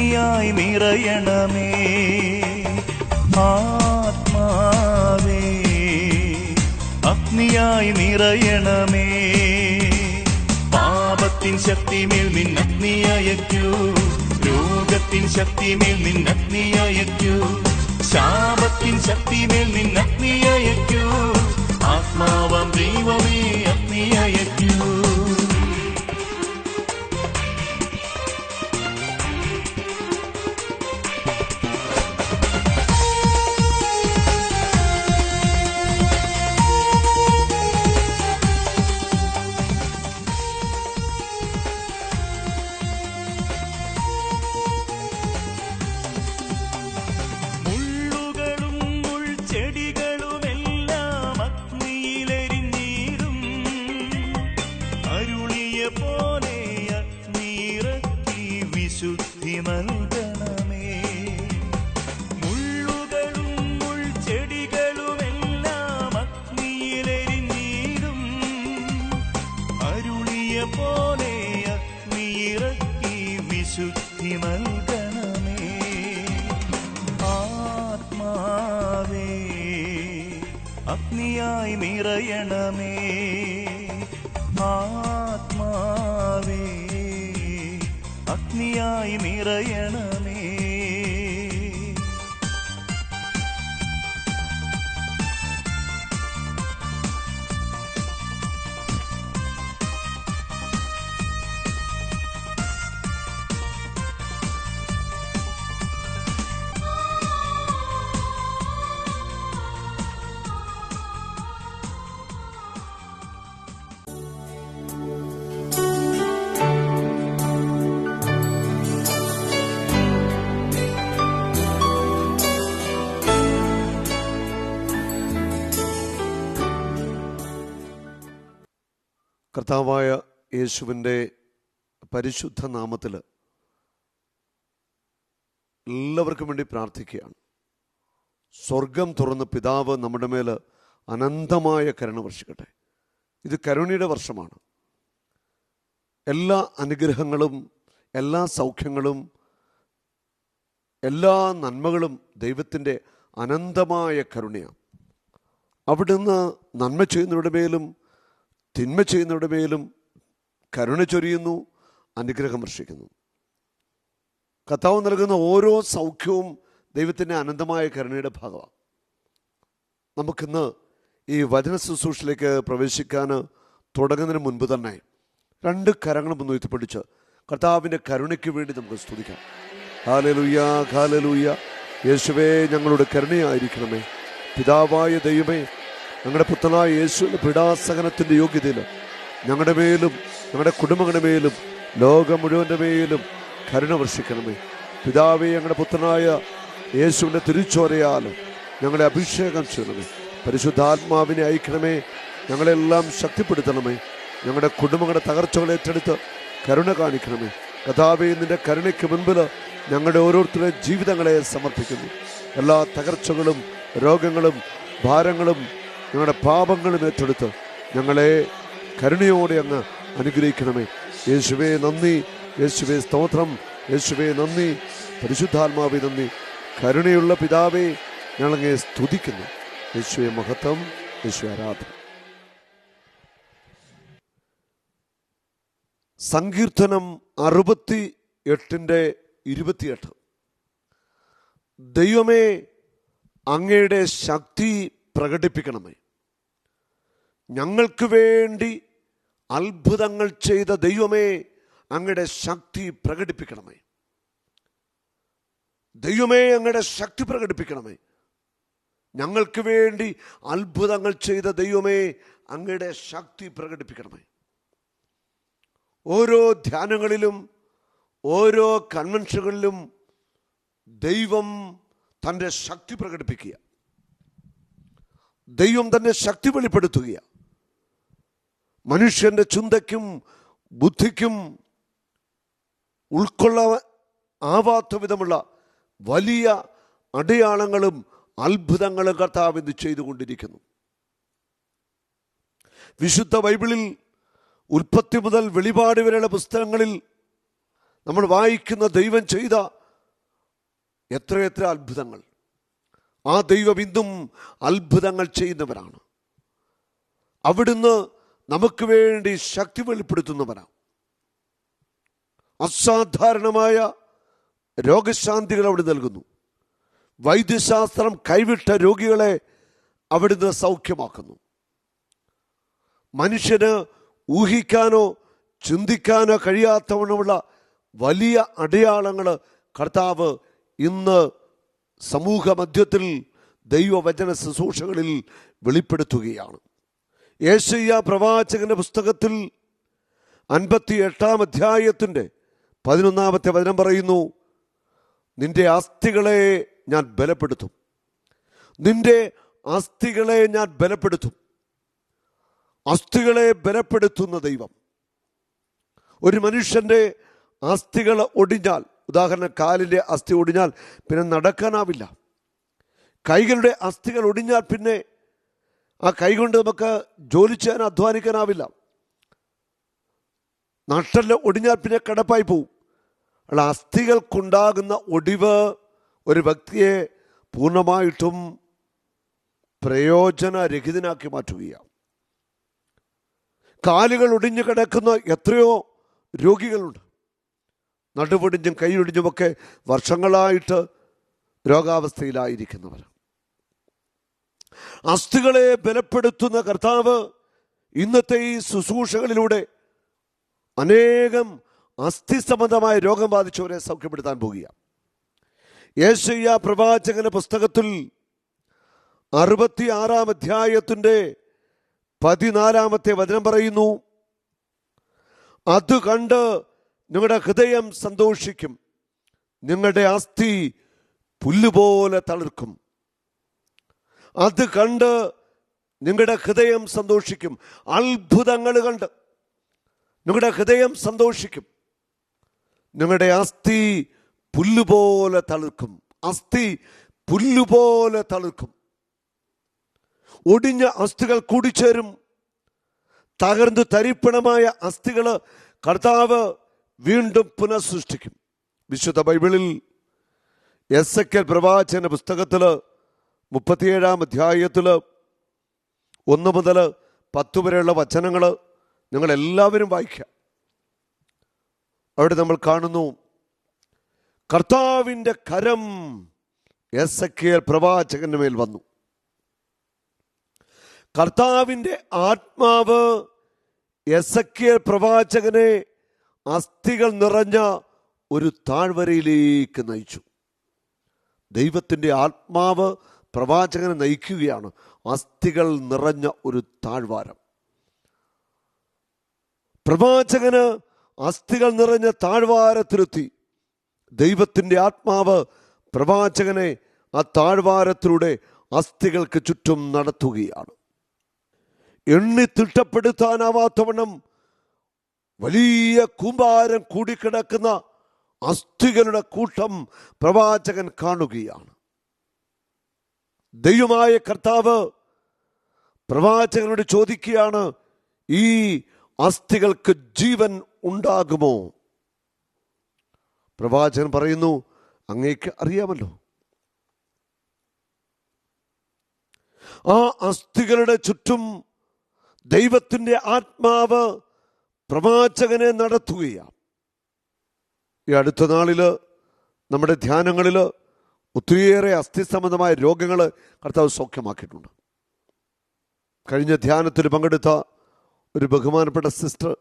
അഗ്നിയായി നിറയണമേ. ആത്മാവേ അഗ്നിയായി നിറയണമേ. പാപത്തിൻ ശക്തിമേൽ നിന്നഗ്നിയയക്കൂ രോഗത്തിൻ ശക്തിമേൽ നിന്നഗ്നിയയക്കൂ ശാപത്തിൻ ശക്തിമേൽ നിന്നഗ്നിയയക്കൂ ആത്മാവാം ദൈവമേ അഗ്നിയയക്കൂ മുള്ളുകളും കർത്താവായ യേശുവിന്റെ പരിശുദ്ധ നാമത്തിൽ എല്ലാവർക്കും വേണ്ടി പ്രാർത്ഥിക്കുകയാണ്. സ്വർഗം തുറന്ന് പിതാവ് നമ്മുടെ മേൽ അനന്തമായ കരുണ വർഷിക്കട്ടെ. ഇത് കരുണയുടെ വർഷമാണ്. എല്ലാ അനുഗ്രഹങ്ങളും എല്ലാ സൗഖ്യങ്ങളും എല്ലാ നന്മകളും ദൈവത്തിന്റെ അനന്തമായ കരുണയാണ്. അവിടുന്ന് നന്മ ചെയ്യുന്നവരുടെ മേലും തിന്മ ചെയ്യുന്നവരുടെ മേലും കരുണ ചൊരിയുന്നു അനുഗ്രഹം വർഷിക്കുന്നു. കർത്താവ് നൽകുന്ന ഓരോ സൗഖ്യവും ദൈവത്തിന്റെ അനന്തമായ കരുണയുടെ ഭാഗമാണ്. നമുക്കിന്ന് ഈ വചന ശുശ്രൂഷയിലേക്ക് പ്രവേശിക്കാൻ തുടങ്ങുന്നതിന് മുൻപ് തന്നെ രണ്ട് കരങ്ങളും ഒന്ന് ഉയർത്തിപ്പിടിച്ച് കർത്താവിന്റെ കരുണയ്ക്ക് വേണ്ടി നമുക്ക് സ്തുതിക്കാം. ഹാലലുയ്യ ഹാലലുയ്യ യേശുവേ ഞങ്ങളുടെ കരുണയായിരിക്കണമേ. പിതാവായ ദൈവമേ ഞങ്ങളുടെ പുത്രനായ യേശുവിന്റെ പീഡാസഹനത്തിന്റെ യോഗ്യതയിൽ ഞങ്ങളുടെ മേലും ഞങ്ങളുടെ കുടുംബങ്ങളുടെ മേലും ലോകം മുഴുവന്റെ മേലും കരുണ വർഷിക്കണമേ. പിതാവെ ഞങ്ങളുടെ പുത്രനായ യേശുവിന്റെ തിരിച്ചോരയാലും ഞങ്ങളെ അഭിഷേകം ചെയ്യണമേ. പരിശുദ്ധാത്മാവിനെ അയക്കണമേ. ഞങ്ങളെല്ലാം ശക്തിപ്പെടുത്തണമേ. ഞങ്ങളുടെ കുടുംബങ്ങളുടെ തകർച്ചകൾ ഏറ്റെടുത്ത് കരുണ കാണിക്കണമേ. കഥാപി നിന്റെ കരുണയ്ക്ക് മുൻപിൽ ഞങ്ങളുടെ ഓരോരുത്തരുടെ ജീവിതങ്ങളെ സമർപ്പിക്കുന്നു. എല്ലാ തകർച്ചകളും രോഗങ്ങളും ഭാരങ്ങളും ഞങ്ങളുടെ പാപങ്ങളും ഏറ്റെടുത്ത് ഞങ്ങളെ കരുണയോടെ അങ്ങ് അനുഗ്രഹിക്കണമേ. യേശുവേ നന്ദി. യേശുവേ സ്തോത്രം. യേശുവേ നന്ദി. പരിശുദ്ധാത്മാവി നന്ദി. കരുണയുള്ള പിതാവേ ഞങ്ങളങ്ങെ സ്തുതിക്കുന്നു. യേശുവെ മഹത്വം. യേശു ആരാധന. സങ്കീർത്തനം അറുപത്തി എട്ടിന്റെ ഇരുപത്തിയെട്ട്. ദൈവമേ അങ്ങയുടെ ശക്തി പ്രകടിപ്പിക്കണമേ. ഞങ്ങൾക്ക് വേണ്ടി അത്ഭുതങ്ങൾ ചെയ്ത ദൈവമേ അങ്ങയുടെ ശക്തി പ്രകടിപ്പിക്കണമേ. ദൈവമേ അങ്ങയുടെ ശക്തി പ്രകടിപ്പിക്കണമേ. ഞങ്ങൾക്ക് വേണ്ടി അത്ഭുതങ്ങൾ ചെയ്ത ദൈവമേ അങ്ങയുടെ ശക്തി പ്രകടിപ്പിക്കണമേ. ഓരോ ധ്യാനങ്ങളിലും ഓരോ കൺവെൻഷനുകളിലും ദൈവം തന്റെ ശക്തി പ്രകടിപ്പിക്കുക. ദൈവം തന്നെ ശക്തി വെളിപ്പെടുത്തുകയാണ്. മനുഷ്യന്റെ ചിന്തയ്ക്കും ബുദ്ധിക്കും ഉൾക്കൊള്ള ആവാത്ത വിധമുള്ള വലിയ അടയാളങ്ങളും അത്ഭുതങ്ങളും കർത്താവ് ഇത് ചെയ്തുകൊണ്ടിരിക്കുന്നു. വിശുദ്ധ ബൈബിളിൽ ഉൽപ്പത്തി മുതൽ വെളിപാട് വരെയുള്ള പുസ്തകങ്ങളിൽ നമ്മൾ വായിക്കുന്ന ദൈവം ചെയ്ത എത്രയെത്ര അത്ഭുതങ്ങൾ. ആ ദൈവം ഇന്നും അത്ഭുതങ്ങൾ ചെയ്യുന്നവരാണ്. അവിടുന്ന് നമുക്ക് വേണ്ടി ശക്തി വെളിപ്പെടുത്തുന്നവനാണ് അസാധാരണമായ രോഗശാന്തികൾ അവിടെ നൽകുന്നു. വൈദ്യശാസ്ത്രം കൈവിട്ട രോഗികളെ അവിടുന്ന് സൗഖ്യമാക്കുന്നു. മനുഷ്യന് ഊഹിക്കാനോ ചിന്തിക്കാനോ കഴിയാത്തവണ്ണമുള്ള വലിയ അടയാളങ്ങൾ കർത്താവ് ഇന്ന് സമൂഹ മധ്യത്തിൽ ദൈവവചന ശുശ്രൂഷകളിൽ വെളിപ്പെടുത്തുകയാണ്. യേശയ്യ പ്രവാചകന്റെ പുസ്തകത്തിൽ അൻപത്തി എട്ടാം അധ്യായത്തിന്റെ പതിനൊന്നാമത്തെ വചനം പറയുന്നു നിന്റെ അസ്ഥികളെ ഞാൻ ബലപ്പെടുത്തും. നിന്റെ അസ്ഥികളെ ഞാൻ ബലപ്പെടുത്തും. അസ്ഥികളെ ബലപ്പെടുത്തുന്ന ദൈവം. ഒരു മനുഷ്യന്റെ അസ്ഥികൾ ഒടിഞ്ഞാൽ ഉദാഹരണം കാലിന്റെ അസ്ഥി ഒടിഞ്ഞാൽ പിന്നെ നടക്കാനാവില്ല. കൈകളുടെ അസ്ഥികൾ ഒടിഞ്ഞാൽ പിന്നെ ആ കൈകൊണ്ട് നമുക്ക് ജോലി ചെയ്യാൻ അധ്വാനിക്കാനാവില്ല. നട്ടൽ ഒടിഞ്ഞാൽ പിന്നെ കിടപ്പായി പോവും. അല്ല അസ്ഥികൾക്കുണ്ടാകുന്ന ഒടിവ് ഒരു വ്യക്തിയെ പൂർണമായിട്ടും പ്രയോജനരഹിതനാക്കി മാറ്റുകയാണ്. കാലുകൾ ഒടിഞ്ഞു കിടക്കുന്ന എത്രയോ രോഗികളുണ്ട്. നടുപൊടിഞ്ഞും കൈയൊടിഞ്ഞുമൊക്കെ വർഷങ്ങളായിട്ട് രോഗാവസ്ഥയിലായിരിക്കുന്നവർ. അസ്ഥികളെ ബലപ്പെടുത്തുന്ന കർത്താവ് ഇന്നത്തെ ഈ ശുശ്രൂഷകളിലൂടെ അനേകം അസ്ഥി സംബന്ധമായ രോഗം ബാധിച്ചവരെ സൗഖ്യപ്പെടുത്താൻ പോകുക യേശയ്യ പ്രവാചകന്റെ പുസ്തകത്തിൽ അറുപത്തിയാറാം അധ്യായത്തിന്റെ പതിനാലാമത്തെ വചനം പറയുന്നു അത് കണ്ട് നിങ്ങളുടെ ഹൃദയം സന്തോഷിക്കും. നിങ്ങളുടെ അസ്ഥി പുല്ലുപോലെ തളിർക്കും. അത് കണ്ട് നിങ്ങളുടെ ഹൃദയം സന്തോഷിക്കും. അത്ഭുതങ്ങൾ കണ്ട് നിങ്ങളുടെ ഹൃദയം സന്തോഷിക്കും. നിങ്ങളുടെ അസ്ഥി പുല്ലുപോലെ തളിർക്കും. അസ്ഥി പുല്ലുപോലെ തളിർക്കും. ഒടിഞ്ഞ അസ്ഥികൾ കൂടിച്ചേരും. തകർന്നു തരിപ്പണമായ അസ്ഥികൾ കർത്താവ് വീണ്ടും പുനഃസൃഷ്ടിക്കും. വിശുദ്ധ ബൈബിളിൽ എസ് എ കെ പ്രവാചന പുസ്തകത്തിൽ മുപ്പത്തിയേഴാം അധ്യായത്തിൽ ഒന്ന് മുതൽ പത്ത് വരെയുള്ള വചനങ്ങൾ നിങ്ങൾ എല്ലാവരും വായിക്കുക. അവിടെ നമ്മൾ കാണുന്നു കർത്താവിന്റെ കരം എസ് എ കെ പ്രവാചകന്റെ മേൽ വന്നു. കർത്താവിന്റെ ആത്മാവ് എസ് എക്കേൽ പ്രവാചകനെ അസ്ഥികൾ നിറഞ്ഞ ഒരു താഴ്വരയിലേക്ക് നയിച്ചു. ദൈവത്തിന്റെ ആത്മാവ് പ്രവാചകനെ നയിക്കുകയാണ് അസ്ഥികൾ നിറഞ്ഞ ഒരു താഴ്വാരം. പ്രവാചകന് അസ്ഥികൾ നിറഞ്ഞ താഴ്വാരത്തിലെത്തി. ദൈവത്തിന്റെ ആത്മാവ് പ്രവാചകനെ ആ താഴ്വാരത്തിലൂടെ അസ്ഥികൾക്ക് ചുറ്റും നടത്തുകയാണ്. എണ്ണി തിട്ടപ്പെടുത്താനാവാത്തവണ്ണം വലിയ കൂമ്പാരം കൂടിക്കിടക്കുന്ന അസ്ഥികളുടെ കൂട്ടം പ്രവാചകൻ കാണുകയാണ്. ദൈവമായ കർത്താവ് പ്രവാചകനോട് ചോദിക്കുകയാണ് ഈ അസ്ഥികൾക്ക് ജീവൻ ഉണ്ടാകുമോ? പ്രവാചകൻ പറയുന്നു അങ്ങേക്ക് അറിയാമല്ലോ. ആ അസ്ഥികളുടെ ചുറ്റും ദൈവത്തിന്റെ ആത്മാവ് പ്രവാചകനെ നടത്തുകയാണ്. ഈ അടുത്ത നാളിൽ നമ്മുടെ ധ്യാനങ്ങളിൽ ഒത്തിരിയേറെ അസ്ഥി സംബന്ധമായ രോഗങ്ങൾ കർത്താവ് സൗഖ്യമാക്കിയിട്ടുണ്ട്. കഴിഞ്ഞ ധ്യാനത്തിൽ പങ്കെടുത്ത ഒരു ബഹുമാനപ്പെട്ട സിസ്റ്റർ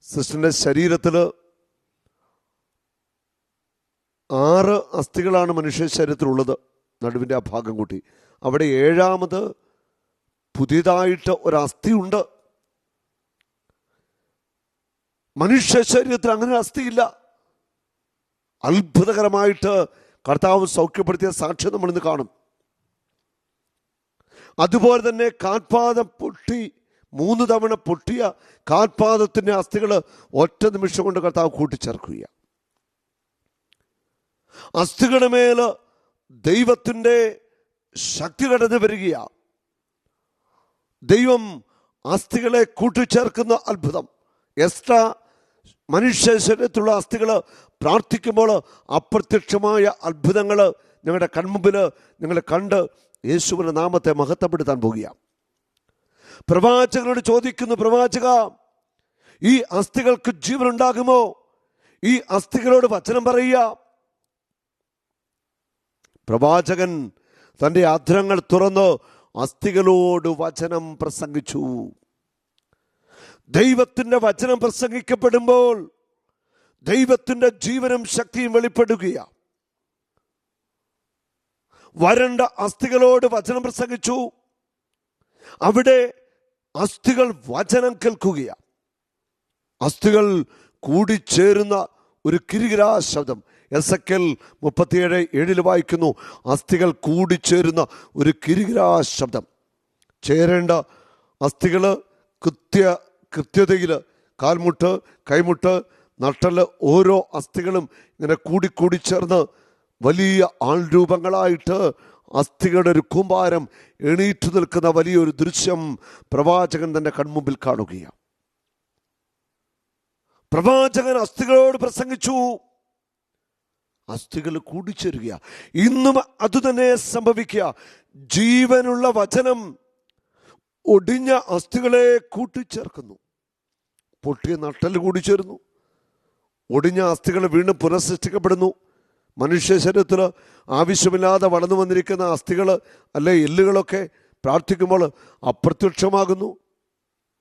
സിസ്റ്ററിന്റെ ശരീരത്തിൽ ആറ് അസ്ഥികളാണ് മനുഷ്യ ശരീരത്തിലുള്ളത്. നടുവിന്റെ ആ ഭാഗം കൂട്ടി. അവിടെ ഏഴാമത് പുതിയതായിട്ട് ഒരു അസ്ഥിയുണ്ട് മനുഷ്യ ശരീരത്തിൽ അങ്ങനെ അസ്ഥിയില്ല. അത്ഭുതകരമായിട്ട് കർത്താവ് സൗഖ്യപ്പെടുത്തിയ സാക്ഷ്യം നമ്മൾ ഇന്ന് കാണും. അതുപോലെ തന്നെ കാൽപാദം പൊട്ടി മൂന്ന് തവണ പൊട്ടിയ കാൽപാദത്തിന്റെ അസ്ഥികൾ ഒറ്റ നിമിഷം കൊണ്ട് കർത്താവ് കൂട്ടിച്ചേർക്കുക അസ്ഥികളുടെ മേൽ ദൈവത്തിന്റെ ശക്തി കടന്നു വരികയാണ്. ദൈവം അസ്ഥികളെ കൂട്ടിച്ചേർക്കുന്ന അത്ഭുതം. എക്സ്ട്രാ മനുഷ്യ ശരീരത്തിലുള്ള അസ്ഥികൾ പ്രാർത്ഥിക്കുമ്പോൾ അപ്രത്യക്ഷമായ അത്ഭുതങ്ങൾ ഞങ്ങളുടെ കൺമുമ്പിൽ നിങ്ങൾ കണ്ട് യേശുവിന്റെ നാമത്തെ മഹത്വപ്പെടുത്താൻ പോകുകയാണ്. പ്രവാചകനോട് ചോദിക്കുന്നു പ്രവാചക ഈ അസ്ഥികൾക്ക് ജീവൻ ഉണ്ടാകുമോ? ഈ അസ്ഥികളോട് വചനം പറയുക. പ്രവാചകൻ തന്റെ അധരങ്ങൾ തുറന്ന് അസ്ഥികളോട് വചനം പ്രസംഗിച്ചു. ദൈവത്തിന്റെ വചനം പ്രസംഗിക്കപ്പെടുമ്പോൾ ദൈവത്തിന്റെ ജീവനും ശക്തിയും വെളിപ്പെടുകയാണ് വരണ്ട അസ്ഥികളോട് വചനം പ്രസംഗിച്ചു. അവിടെ അസ്ഥികൾ വചനം കേൾക്കുകയാണ് അസ്ഥികൾ കൂടിച്ചേരുന്ന ഒരു കിരികിരാ ശബ്ദം എസ് എ കെൽ മുപ്പത്തിയേഴ് ഏഴിൽ വായിക്കുന്നു. അസ്ഥികൾ കൂടിച്ചേരുന്ന ഒരു കിരികിരാ ശബ്ദം ചേരേണ്ട അസ്ഥികൾ കൃത്യ കൃത്യതയിൽ കാൽമുട്ട് കൈമുട്ട് നട്ടൽ ഓരോ അസ്ഥികളും ഇങ്ങനെ കൂടിക്കൂടി ചേർന്ന് വലിയ ആൾരൂപങ്ങളായിട്ട് അസ്ഥികളുടെ ഒരു കൂമ്പാരം എണീറ്റു നിൽക്കുന്ന വലിയൊരു ദൃശ്യം പ്രവാചകൻ തന്റെ കൺമുമ്പിൽ കാണുകയാണ്. പ്രവാചകൻ അസ്ഥികളോട് പ്രസംഗിച്ചു. അസ്ഥികൾ കൂടിച്ചേരുക ഇന്നും അതുതന്നെ സംഭവിക്കുക. ജീവനുള്ള വചനം ഒടിഞ്ഞ അസ്ഥികളെ കൂട്ടിച്ചേർക്കുന്നു. പൊട്ടിയ നട്ടൽ കൂടി ചേരുന്നു ഒടിഞ്ഞ അസ്ഥികൾ വീണ്ടും പുനഃസൃഷ്ടിക്കപ്പെടുന്നു. മനുഷ്യ ശരീരത്തിൽ ആവശ്യമില്ലാതെ വളർന്നു വന്നിരിക്കുന്ന അസ്ഥികൾ അല്ലെ എല്ലുകളൊക്കെ പ്രാർത്ഥിക്കുമ്പോൾ അപ്രത്യക്ഷമാകുന്നു.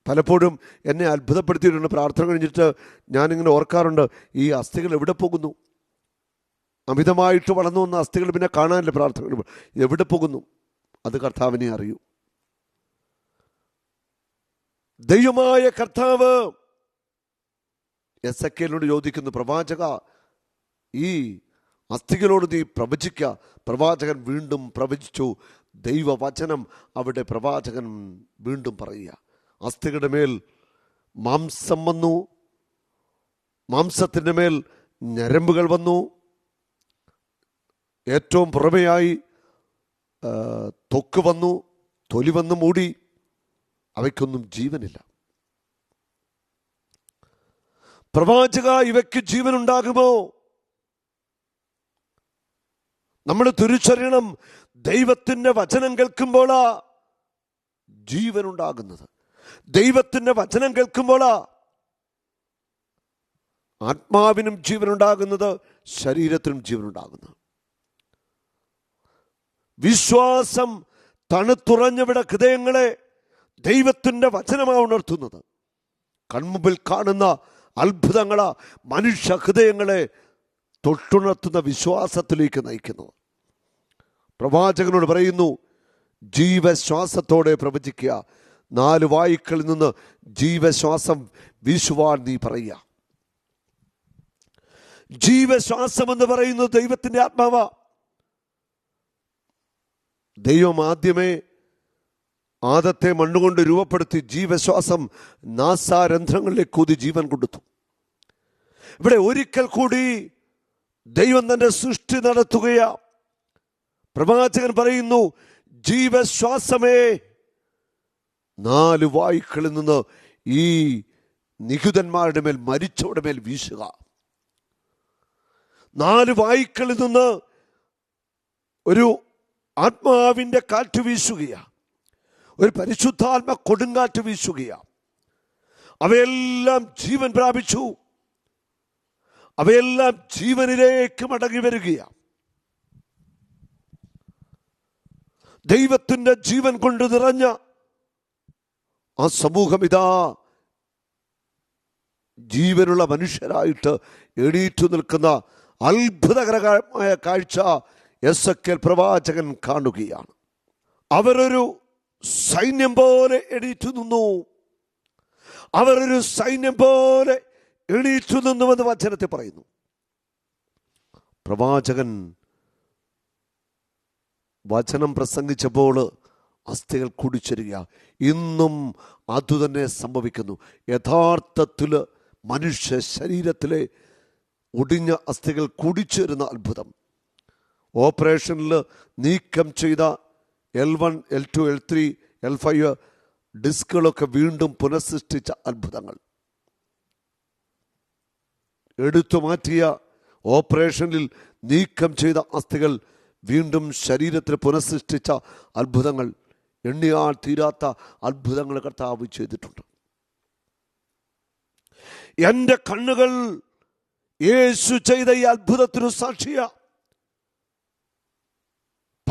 പലപ്പോഴും എന്നെ അത്ഭുതപ്പെടുത്തിയിട്ടുണ്ട്. പ്രാർത്ഥന കഴിഞ്ഞിട്ട് ഞാനിങ്ങനെ ഓർക്കാറുണ്ട് ഈ അസ്ഥികൾ എവിടെ പോകുന്നു? അമിതമായിട്ട് വളർന്നു വന്ന അസ്ഥികൾ പിന്നെ കാണാനില്ല പ്രാർത്ഥന എവിടെ പോകുന്നു? അത് കർത്താവിനെ അറിയൂ. ദൈവമായ കർത്താവ് എസ് എ കെയിലോട് ചോദിക്കുന്നു പ്രവാചക ഈ അസ്ഥികളോട് നീ പ്രവചിക്ക. പ്രവാചകൻ വീണ്ടും പ്രവചിച്ചു ദൈവവചനം അവിടെ പ്രവാചകൻ വീണ്ടും പറയുക. അസ്ഥികളുടെ മേൽ മാംസം വന്നു മാംസത്തിന്റെ മേൽ ഞരമ്പുകൾ വന്നു. ഏറ്റവും പുറമെയായി തൊക്ക് വന്നു തൊലി വന്നു മൂടി. അവയ്ക്കൊന്നും ജീവനില്ല. പ്രവാചക ഇവയ്ക്ക് ജീവൻ ഉണ്ടാകുമോ നമ്മൾ തിരിച്ചറിയണം ദൈവത്തിന്റെ വചനം കേൾക്കുമ്പോളാ ജീവൻ ഉണ്ടാകുന്നത് ദൈവത്തിന്റെ വചനം കേൾക്കുമ്പോളാ ആത്മാവിനും ജീവൻ ഉണ്ടാകുന്നത് ശരീരത്തിനും ജീവൻ ഉണ്ടാകുന്നത് വിശ്വാസം തണുത്തുറഞ്ഞവിടെ ഹൃദയങ്ങളെ ദൈവത്തിന്റെ വചനമാണ് ഉണർത്തുന്നത്. കൺമുമ്പിൽ കാണുന്ന അത്ഭുതങ്ങളാ മനുഷ്യ ഹൃദയങ്ങളെ തൊട്ടുണർത്തുന്ന വിശ്വാസത്തിലേക്ക് നയിക്കുന്നു. പ്രവാചകനോട് പറയുന്നു ജീവശ്വാസത്തോടെ പ്രവചിക്കുക. നാല് വായുക്കളിൽ നിന്ന് ജീവശ്വാസം വീശുവാൻ നീ പറയുക. ജീവശ്വാസം എന്ന് പറയുന്നത് ദൈവത്തിന്റെ ആത്മാവ. ദൈവം ആദ്യമേ ആദത്തെ മണ്ണുകൊണ്ട് രൂപപ്പെടുത്തി ജീവശ്വാസം നാസാരന്ധ്രങ്ങളിലേക്ക് കൂതി ജീവൻ കൊടുത്തു. ഇവിടെ ഒരിക്കൽ കൂടി ദൈവം തന്റെ സൃഷ്ടി നടത്തുകയാ. പ്രവാചകൻ പറയുന്നു ജീവശ്വാസമേ നാല് വായുക്കളിൽ നിന്ന് ഈ നികുതന്മാരുടെ മേൽ മരിച്ചവരുടെ മേൽ വീശുക. നാല് വായുക്കളിൽ നിന്ന് ഒരു ആത്മാവിന്റെ കാറ്റ് വീശുകയാ. ഒരു പരിശുദ്ധാത്മ കൊടുങ്കാറ്റ് വീശുകയാണ്. അവയെല്ലാം ജീവൻ പ്രാപിച്ചു. അവയെല്ലാം ജീവനിലേക്ക് മടങ്ങി വരികയാണ്. ദൈവത്തിന്റെ ജീവൻ കൊണ്ട് നിറഞ്ഞ ആ സമൂഹം ഇതാ. ജീവനുള്ള മനുഷ്യരായിട്ട് എണീറ്റു നിൽക്കുന്ന അത്ഭുതകരമായ കാഴ്ച എസ് എ പ്രവാചകൻ കാണുകയാണ്. അവരൊരു സൈന്യം പോലെ എണീറ്റു നിന്നു. അവരൊരു സൈന്യം പോലെ എണീറ്റു നിന്നുവെന്ന് വചനത്തെ പറയുന്നു. പ്രവാചകൻ വചനം പ്രസംഗിച്ചപ്പോൾ അസ്ഥികൾ കുടിച്ചെരുക ഇന്നും അതുതന്നെ സംഭവിക്കുന്നു. യഥാർത്ഥത്തിൽ മനുഷ്യ ശരീരത്തിലെ ഒടിഞ്ഞ അസ്ഥികൾ കുടിച്ചേരുന്ന അത്ഭുതം. ഓപ്പറേഷനിൽ നീക്കം ചെയ്ത L one L two L three L five ഡിസ്കുകളൊക്കെ വീണ്ടും പുനഃസൃഷ്ടിച്ച അത്ഭുതങ്ങൾ. എടുത്തു മാറ്റിയ ഓപ്പറേഷനിൽ നീക്കം ചെയ്ത അസ്ഥികൾ വീണ്ടും ശരീരത്തിൽ പുനഃസൃഷ്ടിച്ച അത്ഭുതങ്ങൾ. എണ്ണിയാൽ തീരാത്ത അത്ഭുതങ്ങൾ കർത്താവ് ചെയ്തിട്ടുണ്ട്. എന്റെ കണ്ണുകൾ യേശു ചെയ്ത ഈ അത്ഭുതത്തിനു സാക്ഷിയ.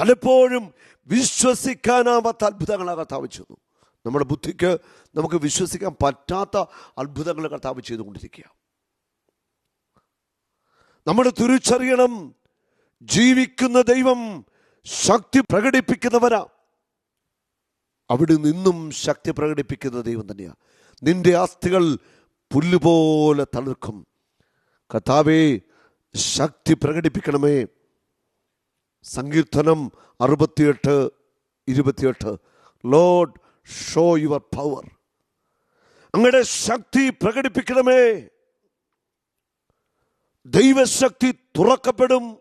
പലപ്പോഴും വിശ്വസിക്കാനാവാത്ത അത്ഭുതങ്ങളാണ് കർത്താവ് നമ്മുടെ ബുദ്ധിക്ക് നമുക്ക് വിശ്വസിക്കാൻ പറ്റാത്ത അത്ഭുതങ്ങൾ കർത്താവ് ചെയ്തുകൊണ്ടിരിക്കുക. നമ്മൾ തിരിച്ചറിയണം ജീവിക്കുന്ന ദൈവം ശക്തി പ്രകടിപ്പിക്കുന്നവരാ. അവിടെ നിന്നും ശക്തി പ്രകടിപ്പിക്കുന്ന ദൈവം തന്നെയാ. നിന്റെ ആസ്തികൾ പുല്ലുപോലെ തളിർക്കും. കർത്താവേ ശക്തി പ്രകടിപ്പിക്കണമേ. സങ്കീർത്തനം അറുപത്തിയെട്ട് ഇരുപത്തിയെട്ട്. ലോഡ് ഷോ യുവർ പവർ അങ്ങയുടെ ശക്തി പ്രകടിപ്പിക്കണമേ. ദൈവശക്തി തുറക്കപ്പെടും.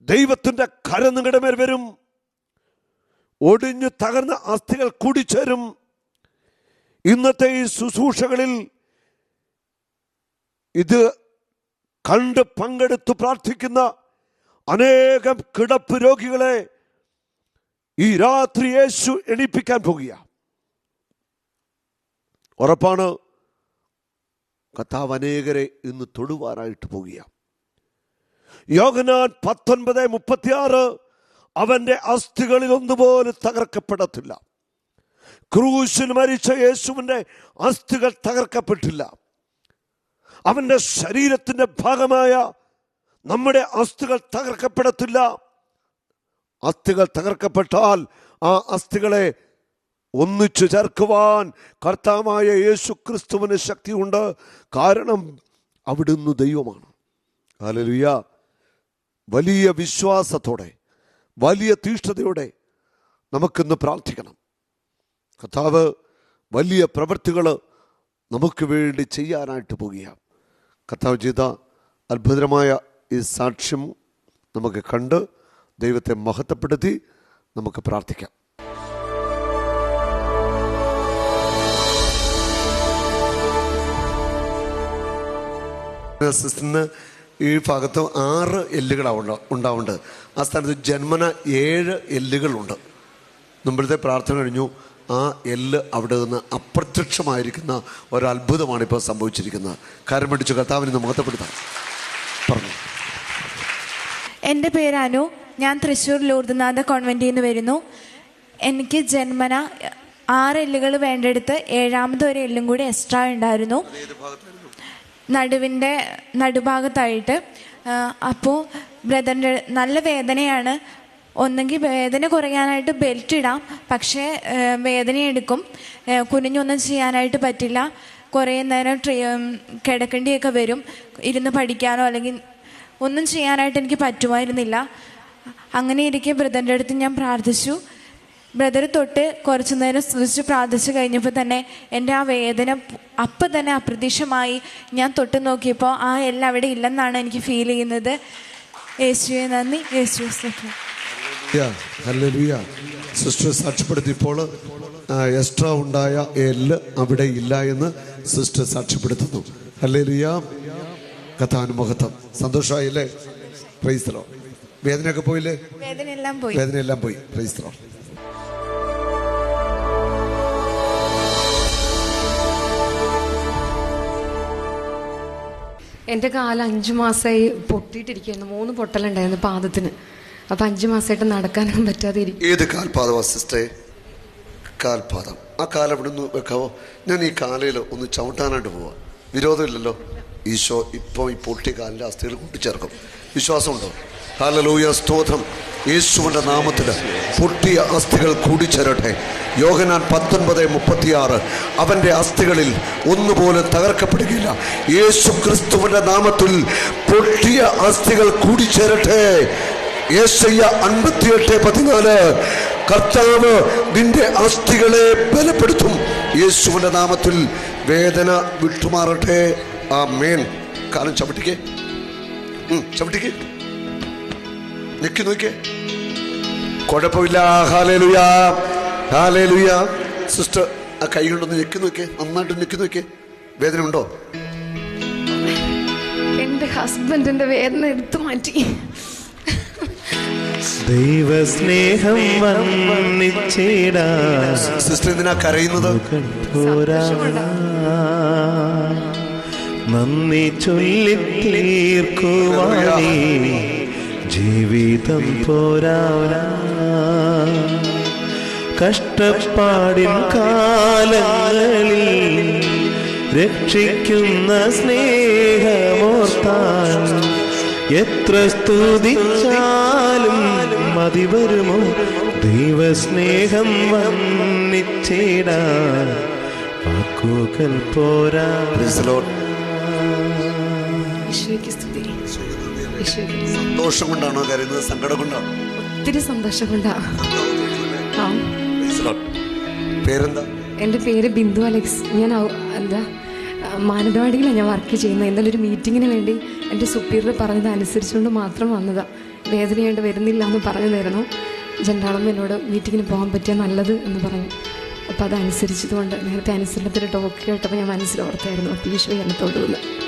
ദൈവത്തിന്റെ കര നിങ്ങളുടെ മേൽ വരും. ഒടിഞ്ഞു തകർന്ന അസ്ഥികൾ കൂടിച്ചേരും. ഇന്നത്തെ ഈ ശുശ്രൂഷകളിൽ ഇത് കണ്ട് പങ്കെടുത്തു പ്രാർത്ഥിക്കുന്ന അനേകം കിടപ്പ് രോഗികളെ ഈ രാത്രി യേശു എണീപ്പിക്കാൻ പോകുക. ഉറപ്പാണ് കർത്താവ് അനേകരെ ഇന്ന് തൊടുവാനായിട്ട് പോകുക. യോഗനാൻ പത്തൊൻപത് മുപ്പത്തിയാറ് അവന്റെ അസ്ഥികളിൽ ഒന്നുപോലെ തകർക്കപ്പെടത്തില്ല. ക്രൂശിൽ മരിച്ച യേശുവിന്റെ അസ്ഥികൾ തകർക്കപ്പെട്ടില്ല. അവന്റെ ശരീരത്തിന്റെ ഭാഗമായ നമ്മുടെ അസ്ഥികൾ തകർക്കപ്പെടത്തില്ല. അസ്ഥികൾ തകർക്കപ്പെട്ടാൽ ആ അസ്ഥികളെ ഒന്നിച്ചു ചേർക്കുവാൻ കർത്താവായ യേശു ക്രിസ്തുവിന് ശക്തിയുണ്ട്. കാരണം അവിടുന്ന് ദൈവമാണ്. ഹല്ലേലൂയ. വലിയ വിശ്വാസത്തോടെ വലിയ തീഷ്ണതയോടെ നമുക്കിന്ന് പ്രാർത്ഥിക്കണം. കർത്താവ് വലിയ പ്രവൃത്തികൾ നമുക്ക് വേണ്ടി ചെയ്യാനായിട്ട് പോകുകയാണ്. കർത്താവ് ചെയ്ത അത്ഭുതമായ ഈ സാക്ഷ്യം നമുക്ക് കണ്ട് ദൈവത്തെ മഹത്വപ്പെടുത്തി നമുക്ക് പ്രാർത്ഥിക്കാം. ഈ ഭാഗത്ത് ആറ് എല്ലുകളാണ് ഉണ്ടാവുന്നുണ്ട് ആ സ്ഥാനത്ത് ജന്മന ഏഴ് എല്ലുകളുണ്ട്. മുമ്പിലത്തെ പ്രാർത്ഥന കഴിഞ്ഞു. ആ എല്ല് അവിടെ നിന്ന് അപ്രത്യക്ഷമായിരിക്കുന്ന ഒരത്ഭുതമാണ് ഇപ്പോൾ സംഭവിച്ചിരിക്കുന്നത്. കരം പിടിച്ച് കർത്താവിനെ മഹത്വപ്പെടുത്താം. പറഞ്ഞു. എന്റെ പേര് അനു. ഞാൻ തൃശ്ശൂർ ലൂർദ്നാഥ കോൺവെന്റിൽ നിന്ന് വരുന്നു. എനിക്ക് ജന്മന ആറ് എല്ലുകൾ വേണ്ടെടുത്ത് ഏഴാമത് ഒരു എല്ലും കൂടി എക്സ്ട്രാ ഉണ്ടായിരുന്നു. നടുവിന്റെ നടുഭാഗത്തായിട്ട്. അപ്പോൾ ബ്രദറിന്റെ നല്ല വേദനയാണ്. ഒന്നെങ്കിൽ വേദന കുറയാനായിട്ട് ബെൽറ്റ് ഇടാം. പക്ഷേ വേദന എടുക്കും. കുനിഞ്ഞൊന്നും ചെയ്യാനായിട്ട് പറ്റില്ല. കുറേ നേരം ട്രീ കിടക്കേണ്ടിയൊക്കെ വരും. ഇരുന്ന് പഠിക്കാനോ അല്ലെങ്കിൽ ഒന്നും ചെയ്യാനായിട്ട് എനിക്ക് പറ്റുമായിരുന്നില്ല. അങ്ങനെ ഇരിക്കെ ബ്രദറിന്റെ അടുത്ത് ഞാൻ പ്രാർത്ഥിച്ചു. ബ്രദർ തൊട്ട് കുറച്ചു നേരം സ്തുതിച്ച് പ്രാർത്ഥിച്ചു കഴിഞ്ഞപ്പോൾ തന്നെ എന്റെ ആ വേദന അപ്പം തന്നെ അപ്രതീക്ഷമായി ഞാൻ തൊട്ട് നോക്കിയപ്പോൾ ആ എല്ലാം അവിടെ ഇല്ലെന്നാണ് എനിക്ക് ഫീൽ ചെയ്യുന്നത്. യേശുവെ നന്ദി. യേശു സിസ്റ്റർ സാക്ഷ്യപ്പെടുത്തിയപ്പോൾ എക്സ്ട്രാ ഉണ്ടായ എല്ല് അവിടെ ഇല്ല എന്ന് സിസ്റ്റർ സാക്ഷ്യപ്പെടുത്തുന്നു. ഹല്ലേലൂയ കഥാനുമുഖത്വം. സന്തോഷമായില്ലേ? പ്രൈസ്തലോ വേദനയൊക്കെ പോയില്ലേ? വേദന എല്ലാം പോയി. വേദനയെല്ലാം പോയി. പ്രൈസ്തലോ എന്റെ കാൽ അഞ്ചു മാസമായി പൊട്ടിയിട്ടിരിക്കുന്നു മൂന്ന് പൊട്ടലുണ്ടായിരുന്നു പാദത്തിന്. അപ്പൊ അഞ്ചു മാസമായിട്ട് നടക്കാനൊന്നും പറ്റാതെ ഏത് കാൽപാദമാ സിസ്റ്റേ കാൽപാദം. ആ കാലം ഇവിടെ നിന്ന് വെക്കാവോ? ഞാൻ ഈ കാലയിൽ ഒന്ന് ചവിട്ടാനായിട്ട് പോവാ. വിരോധമില്ലല്ലോ. ഈശോ ഇപ്പോൾ ഈ പൊട്ടിയ കാലിന്റെ അസ്ഥയിൽ കൂട്ടിച്ചേർക്കും വിശ്വാസമുണ്ടോ? കാലലൂയ സ്തോത്രം. യേശുവിന്റെ നാമത്തിൽ പൊട്ടിയ അസ്ഥികൾ കൂടിച്ചേരട്ടെ യോഹനാൻ പത്തൊൻപത് മുപ്പത്തിയാറ്. അവന്റെ അസ്ഥികളിൽ ഒന്നുപോലെ തകർക്കപ്പെടുകയില്ല. യേശു ക്രിസ്തുവിന്റെ നാമത്തിൽ പൊട്ടിയ അസ്ഥികൾ കൂടിച്ചേരട്ടെ യേശയ്യ അൻപത്തിയെട്ട് പതിനാല്. കർത്താവ് നിന്റെ അസ്ഥികളെ ബലപ്പെടുത്തും. യേശുവിന്റെ നാമത്തിൽ വേദന വിട്ടുമാറട്ടെ. ആ മേൻ കാലം ചവിട്ടിക്കേ. ചവിട്ടിക്കേ. ഞെക്കി നോക്കിയേ കുഴപ്പമില്ല. ഹാലേലുയാ. ഹാലേലുയാ. സിസ്റ്റർ ആ കൈ കൊണ്ടൊന്ന് ഞെക്കി നോക്കിയേ നന്നായിട്ട് ഞെക്കി നോക്കിയേ വേദന ഉണ്ടോ? എന്റെ ഹസ്ബൻഡിന്റെ വേദന എടുത്തു മാറ്റി. ദൈവസ്നേഹം വന്നിച്ചേടാ. സിസ്റ്റർ എന്തിനാ കരയുന്നത്? പോരാ. നന്ദി ചൊല്ലി തീർക്കുവാനേ ജീവിതം പോരാവല കഷ്ടപ്പാടിൻ കാലങ്ങളിൽ രക്ഷിക്കുന്ന സ്നേഹമോർത്താൻ എത്ര സ്തുതിച്ചാലും മതി വരുമോ ദൈവസ്നേഹം വന്നിച്ചിടാൻ വാക്കുകൾ പോരാ. ഈശോയ്ക്ക് സ്തുതി. സന്തോഷം കൊണ്ടാണോ കരുതുന്നത് സങ്കടം കൊണ്ടാണോ ഒത്തിരി സന്തോഷം കൊണ്ടാ ആ. Praise പേരെന്താ? എന്റെ പേര് ബിന്ദു അലക്സ്. ഞാൻ എന്താ മാനന്തവാടിയിലാണ് ഞാൻ വർക്ക് ചെയ്യുന്നത്. എന്തായാലും ഒരു മീറ്റിങ്ങിന് വേണ്ടി എന്റെ സുപ്പീരിയർ പറഞ്ഞത് അനുസരിച്ചുകൊണ്ട് മാത്രം വന്നതാ. വേദനയായിട്ട് വരുന്നില്ല എന്ന് പറഞ്ഞു തരുന്നു. ജനറാളം എന്നോട് മീറ്റിങ്ങിന് പോകാൻ പറ്റിയ നല്ലത് എന്ന് പറഞ്ഞു. അപ്പോൾ അത് അനുസരിച്ചതുകൊണ്ട് നേരത്തെ അനുസരണത്തിന്റെ ടോക്ക് കേട്ടപ്പോൾ ഞാൻ മനസ്സിലോർത്തായിരുന്നു അപ്പോൾ ഈശോ എന്നെ വന്ന്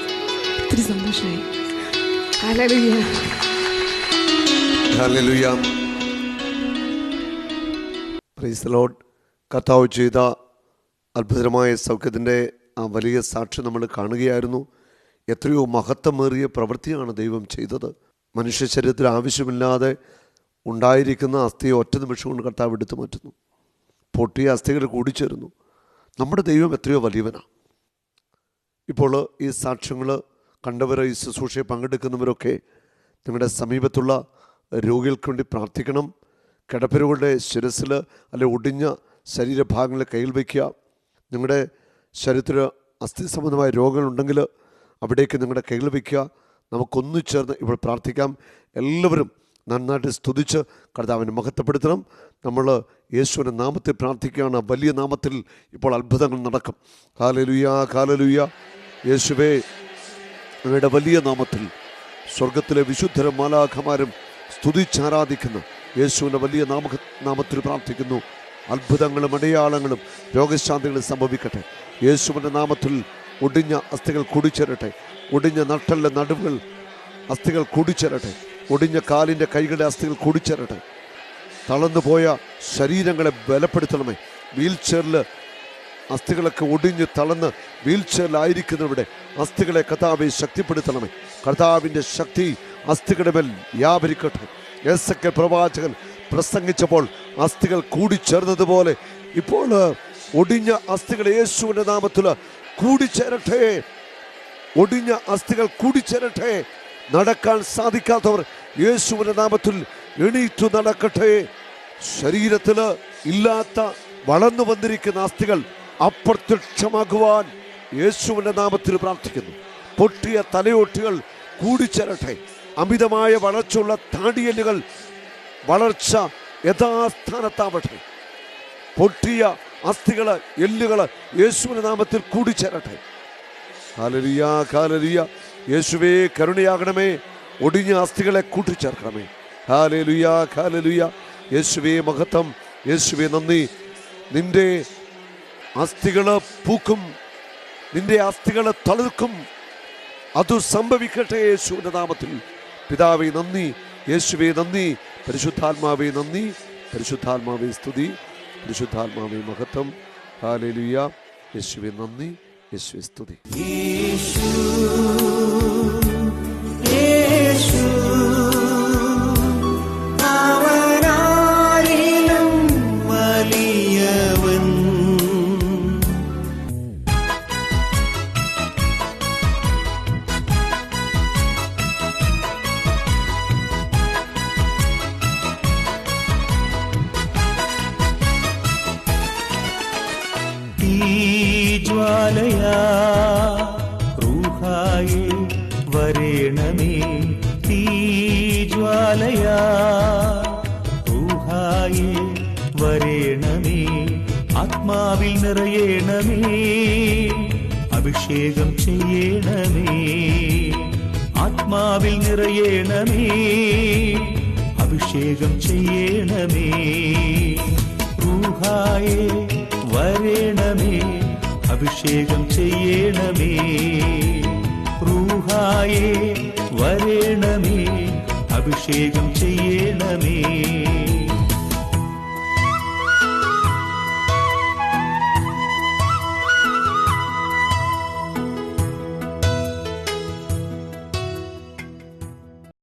ഒത്തിരി സന്തോഷമായി. കർത്താവ് ചെയ്ത അത്ഭുതമായ സൗഖ്യത്തിന്റെ ആ വലിയ സാക്ഷ്യം നമ്മൾ കാണുകയായിരുന്നു. എത്രയോ മഹത്വമേറിയ പ്രവൃത്തിയാണ് ദൈവം ചെയ്തത്. മനുഷ്യ ശരീരത്തിൽ ആവശ്യമില്ലാതെ ഉണ്ടായിരിക്കുന്ന അസ്ഥിയെ ഒറ്റ നിമിഷം കൊണ്ട് കർത്താവ് എടുത്തു മാറ്റുന്നു. പൊട്ടിയ അസ്ഥികൾ കൂടിച്ചേരുന്നു നമ്മുടെ ദൈവം എത്രയോ വലിയവനാണ് ഇപ്പോൾ ഈ സാക്ഷ്യങ്ങൾ കണ്ടവർ ഈ ശുശ്രൂഷയെ പങ്കെടുക്കുന്നവരൊക്കെ നിങ്ങളുടെ സമീപത്തുള്ള രോഗികൾക്ക് വേണ്ടി പ്രാർത്ഥിക്കണം. കിടപ്പരുകളുടെ ശിരസിൽ അല്ലെ ഒടിഞ്ഞ ശരീരഭാഗങ്ങളിൽ കയ്യിൽ വയ്ക്കുക. നിങ്ങളുടെ ശരീരത്തിൽ അസ്ഥി സംബന്ധമായ രോഗങ്ങളുണ്ടെങ്കിൽ അവിടേക്ക് നിങ്ങളുടെ കയ്യിൽ വയ്ക്കുക. നമുക്കൊന്നു ചേർന്ന് ഇപ്പോൾ പ്രാർത്ഥിക്കാം. എല്ലാവരും നന്നായിട്ട് സ്തുതിച്ച് കർത്താവിനെ മഹത്വപ്പെടുത്തണം. നമ്മൾ യേശുവിന്റെ നാമത്തിൽ പ്രാർത്ഥിക്കുകയാണ്. വലിയ നാമത്തിൽ ഇപ്പോൾ അത്ഭുതങ്ങൾ നടക്കും. കാലലുയ കാലലുയ യേശുവേ അങ്ങയുടെ വലിയ നാമത്തിൽ സ്വർഗത്തിലെ വിശുദ്ധരും മാലാഖമാരും സ്തുതിച്ചാരാധിക്കുന്ന. യേശുവിന്റെ വലിയ നാമ നാമത്തിൽ പ്രാർത്ഥിക്കുന്നു. അത്ഭുതങ്ങളും അടയാളങ്ങളും രോഗശാന്തികളും സംഭവിക്കട്ടെ. യേശുവിന്റെ നാമത്തിൽ ഒടിഞ്ഞ അസ്ഥികൾ കൂടിച്ചേരട്ടെ. ഒടിഞ്ഞ നട്ടലിലെ നടുവുകൾ അസ്ഥികൾ കൂടിച്ചേരട്ടെ. ഒടിഞ്ഞ കാലിന്റെ കൈകളുടെ അസ്ഥികൾ കൂടിച്ചേരട്ടെ. തളർന്നുപോയ ശരീരങ്ങളെ ബലപ്പെടുത്തണമേ. വീൽ ചെയറിൽ അസ്ഥികളൊക്കെ ഒടിഞ്ഞ് തളർന്ന് വീൽ ചെയറിലായിരിക്കുന്നവരുടെ അസ്ഥികളെ കർത്താവെ ശക്തിപ്പെടുത്തണമേ. കർത്താവിന്റെ ശക്തി അസ്ഥികളുടെ മേൽ വ്യാപരിക്കട്ടെ. എസ് കെ പ്രവാചകൻ പ്രസംഗിച്ചപ്പോൾ അസ്ഥികൾ കൂടിച്ചേർന്നതുപോലെ ഇപ്പോൾ ഒടിഞ്ഞ അസ്ഥികൾ യേശുവിന്റെ നാമത്തിൽ കൂടിച്ചേരട്ടെ. ഒടിഞ്ഞ അസ്ഥികൾ കൂടിച്ചേരട്ടെ. നടക്കാൻ സാധിക്കാത്തവർ യേശുവിന്റെ നാമത്തിൽ എണീറ്റു നടക്കട്ടെ. ശരീരത്തിൽ ഇല്ലാത്ത വളർന്നു വന്നിരിക്കുന്ന അസ്ഥികൾ അപ്രത്യക്ഷമാകുവാൻ യേശുവിന്റെ നാമത്തിൽ പ്രാർത്ഥിക്കുന്നു. പൊട്ടിയ തലയോട്ടികൾ കൂടിച്ചേരട്ടെ. അമിതമായ വളർച്ചയുള്ള താടിയല്ലുകൾ വളർച്ച യഥാസ്ഥാനത്താവട്ടെ. പൊട്ടിയ അസ്ഥികൾ എല്ലുകൾ യേശുവിന്റെ നാമത്തിൽ കൂടിച്ചേരട്ടെ. കാലരിയ കാലരിയ യേശുവേ കരുണയാകണമേ. ഒടിഞ്ഞ അസ്ഥികളെ കൂട്ടിച്ചേർക്കണമേ. ഹാലലുയ ഹാലലുയ യേശുവേ മഹത്വം. യേശുവേ നന്ദി. നിന്റെ അസ്ഥികൾ പൂക്കും നിന്റെ അസ്ഥികളെ തളിർക്കും. അത് സംഭവിക്കട്ടെ യേശുവിന്റെ നാമത്തിൽ. പിതാവെ നന്ദി യേശുവെ നന്ദി പരിശുദ്ധാത്മാവെ നന്ദി പരിശുദ്ധാത്മാവെ സ്തുതി പരിശുദ്ധാത്മാവെ മഹത്വം. ഹാലലുയ. യേശുവെ നന്ദി യേശുവെ സ്തുതി. വരേണമേ തീജ്വാലയാ ഊഹായി വരേണമേ ആത്മാവിൽ നിറയേണമേ അഭിഷേകം ചെയ്യണമേ ആത്മാവിൽ നിറയേണമേ അഭിഷേകം ചെയ്യണമേ റൂഹായേ വരേണമേ അഭിഷേകം ചെയ്യണമേ. വരേണമേ അഭിഷേകം ചെയ്യണമേ.